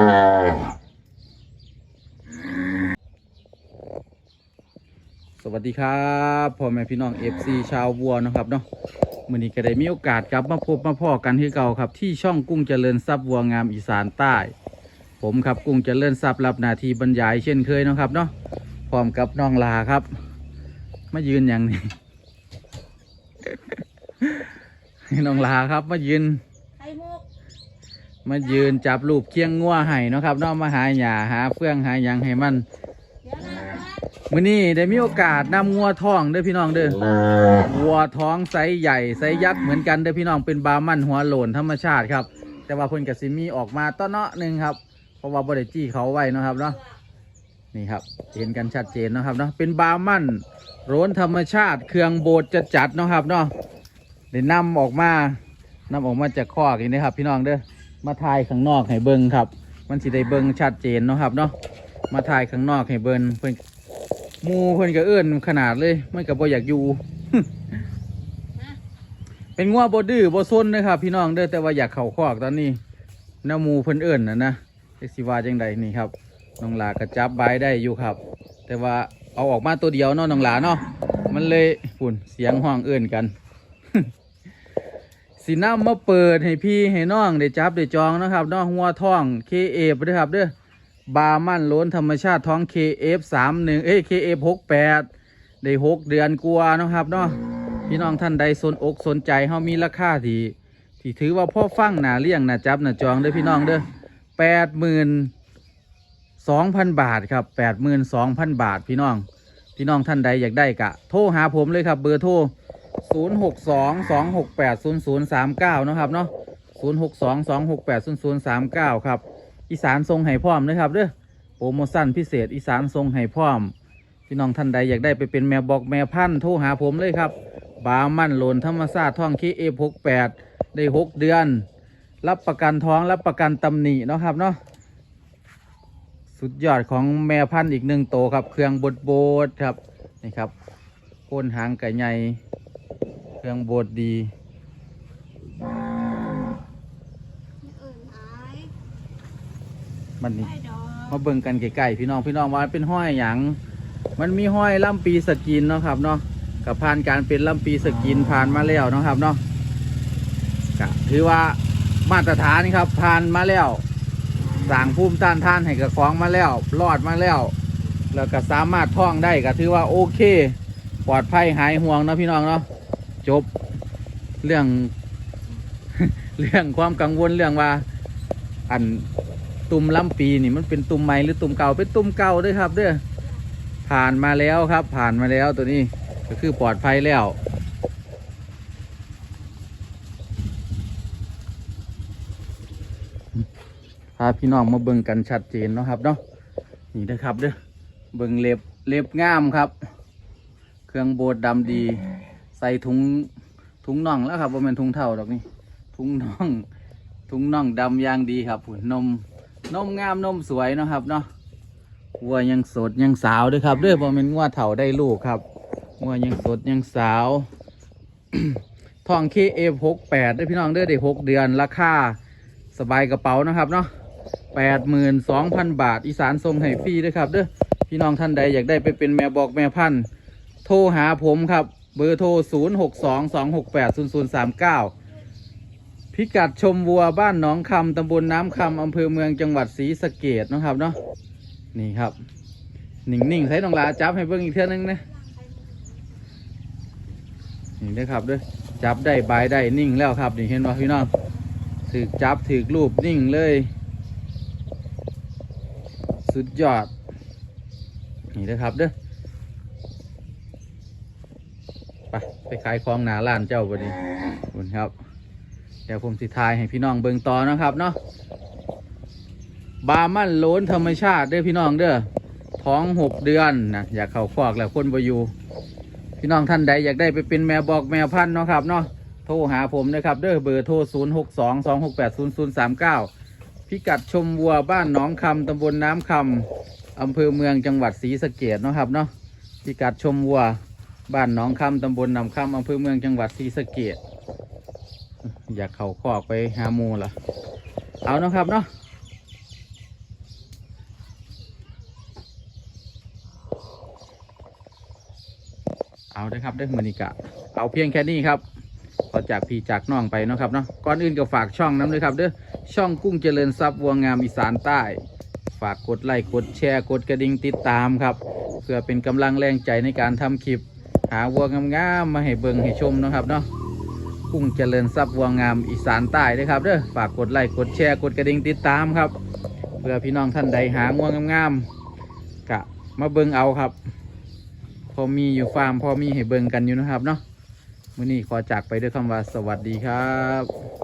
สวัสดีครับพ่อแม่พี่น้องเอฟซีชาววัวนะครับเนาะมื่อนี้ก็ได้มีโอกาสกลับมาพบมาพ่อกันที่เก่าครับ ที่ช่องกุ้งเจริญทรัพย์วัวงามอีสานใต้ ผมครับกุ้งเจริญทรัพย์รับหนาทีบรรยายเช่นเคยนะครับเนาะพร้อมกับน้องลาครับมายืนอย่างนี้น้องลาครับมายืน มายืนจับรูปเคียงงัวให้เนาะครับเนาะมาหาหญ้าหาเฟื่องหาหยังให้มันมื่อนี้ได้มีโอกาสนำงัวท้องเด้อพี่น้องเด้อวัวท้องไซส์ใหญ่ไซส์ยักษ์เหมือนกันเด้อพี่น้องเป็นบาร์มันหัวโหลนธรรมชาติครับ แต่ว่าเพิ่นกับซิมีออกมาต้อนเนาะหนึ่งครับ เพราะว่าบริจี้เขาไว้เนาะครับเนาะนี่ครับเห็นกันชัดเจนเนาะครับเนาะเป็นบาร์มันโรนธรรมชาติ เครื่องโบดจะจัดเนาะครับเนาะได้นำออกมานำออกมาจากคอกนี่นะครับ พี่น้องเด้อ มาถ่ายข้างนอกให้เบิ่งครับ มันสิได้เบิ่งชัดเจนเนาะครับเนาะมาถ่ายข้างนอกให้เบิ่งเพิ่นมูเพิ่นก็เอื้อนขนาดเลยมันก็บ่อยากอยู่ เป็นงัวบ่ดื้อบ่ซนนะครับ พี่น้องเด้อแต่ว่าอยากเข้าคอกตอนนี้น้ามูเพิ่นเอื้อนนะนะเอ็กซิวาจังใดนี่ครับน้องหลาก็จับใบได้อยู่ครับ แต่ว่าเอาออกมาตัวเดียวเนาะน้องหลาเนาะมันเลยปุ่นเสียงห้องเอื้อนกัน สีน้ำมาเปิดให้พี่ให้น้องได้จับได้จองนะครับเนาะหัวท่องเคเอฟด้วยครับเด้อบามันล้นธรรมชาติท้อง KF 3 1เอ้ย KF 6 8ได้หกเดือนกว่านะครับเนาะพี่น้องท่านใดสนอกสนใจเฮามีราคาที่ที่ถือว่าพ่อฟังหนาเลี้ยงหนาจับหนาจองเด้อพี่น้องเด้อแปดหมื่นสองพันบาทครับแปดหมื่นสองพันบาทพี่น้อง พี่น้องท่านใดอยากได้กะ โทรหาผมเลยครับเบอร์โทร 0 6 2 2 6 8 0 0 3 9นาะครับเนาะ0 6 2 2 6 8 0 0 3 9ครับ อีสานทรงไห้พร้อมนะครับเด้อโปรโมชั่นพิเศษอีสานทรงไห้พร้อม พี่น้องท่านใดอยากได้ไปเป็นแม่บอกแม่พันธุ์โทรหาผมเลยครับบามั่นโลนธรรมศาสตร์ท่องเคเอฟหกแปดได้หกเดือน รับประกันท้องรับประกันตำหนิเนาะครับเนาะสุดยอดของแม่พันธุ์อีกหนึ่งโตวครับ เครื่องบดโบดครับนี่ครับโคนหางไก่ใหญ่ เครื่องบดดีเอิ่นหายมันนี่ไข่ดอกมาเบิ่งกันไกลๆพี่น้องพี่น้องว่าเป็นห้อยหยังมันมีห้อยล่ำปีสกินเนาะครับเนาะกับผ่านการเป็นล่ำปีสกินผ่านมาแล้วเนาะครับเนาะก็ถือว่ามาตรฐานครับผ่านมาแล้วสร้างภูมิต้านทานให้กับของมาแล้วรอดมาแล้ว แล้วก็สามารถท่องได้ก็ถือว่าโอเค ปลอดภัยหายห่วงเนาะพี่น้องเนาะ จบ เรื่อง เรื่องความกังวลเรื่องว่า อันตุ่มลำปีนี่มันเป็นตุ่มใหม่หรือตุ่มเก่าเป็นตุ่มเก่าด้วยครับเด้อผ่านมาแล้วครับ ผ่านมาแล้วตัวนี้ก็คือปลอดภัยแล้วพาพี่น้องมาเบิ่งกันชัดเจนเนาะครับเนาะนี่นะครับเด้อเบิ่งเล็บเล็บงามครับ เครื่องโบดดำดี ใส่ถุงถุงน่องแล้วครับว่าเป็นถุงเท่าดอกนี่ถุงน่องถุงน่องดำยางดีครับผุนนมนมงามนมสวยนะครับเนาะวัวยังสดยังสาวด้วยครับเด้วยพอเป็นงัวเถ่าได้ลูกครับวัวยังสดยังสาวทองเคเอฟหกแปดด้วยพี่น้องเด้อได้หกเดือนราคาสบายกระเป๋านะครับเนาะแปดหมื่นสองพันบาท อีสานทรงให้ฟรีด้วยครับเด้อพี่น้องท่านใดอยากได้ไปเป็นแม่บอกแม่พันธ์โทรหาผมครับ เบอร์โทรศูนย์หกสองสองหกแปดศูนย์ศูนย์สามเก้าพิกัดชมวัวบ้านหนองคำตำบลน้ำคำอำเภอเมืองจังหวัดศรีสะเกดนะครับเนาะนี่ครับนิ่งๆใส่ตองลาจับให้เบิ่งอีกเท่านึงนะนี่นะครับด้วยจับได้บายได้นิ่งแล้วครับนี่เห็นป่ะพี่น้องถือจับถือรูปนิ่งเลย สุดยอด นี่นะครับเด้อ ไปไปขายของหนาร้านเจ้าบันนี้คุณครับ เดี๋ยวผมสิทายให้พี่น้องเบิ่งต่อนะครับเนาะบามันโล้นธรรมชาติเด้อพี่น้องเด้อท้องหกเดือนนะอยากเข้าคอกแล้วคนบอยู่พี่น้องท่านใดอยากได้ไปเป็นแมวบอกแมวพันธุ์เนาะครับเนาะโทรหาผมนะครับเด้อเบอร์โทร 0 6 2 2 6 8 0 0 3 9 พิกัดชมวัวบ้านหนองคำตำบลน้ำคำอำเภอเมืองจังหวัดศรีสะเกดเนาะครับเนาะพิกัดชมวัว บ้านหนองคำตำบลน้ำคำอำเภอเมืองจังหวัดศรีสะเกดอยากเขาคอกไปหาหมูล่ะ เอาเนาะครับเนาะเอาเด้ครับเด้มือนิกะ เอาเพียงแค่นี้ครับขอจากพี่จากน้องไปเนาะครับเนาะก่อนอื่นก็ฝากช่องน้ำเลยครับเด้อช่องกุ้งเจริญทรัพย์วัวงามอีสานใต้ ฝากกดไลค์กดแชร์กดกระดิ่งติดตามครับ เพื่อเป็นกำลังแรงใจในการทำคลิป หาวัวงามๆมาให้เบิ่งให้ชมนะครับเนาะกุ้งเจริญทรัพย์วัวงามอีสานใต้เด้ครับเด้อฝากกดไลค์กดแชร์กดกระดิ่งติดตามครับ เพื่อพี่น้องท่านใดหาวัวงามๆกะมาเบิ่งเอาครับ พอมีอยู่ฟาร์มพอมีให้เบิ่งกันอยู่นะครับเนาะมื้อนี้ขอจากไปด้วยคำว่าสวัสดีครับ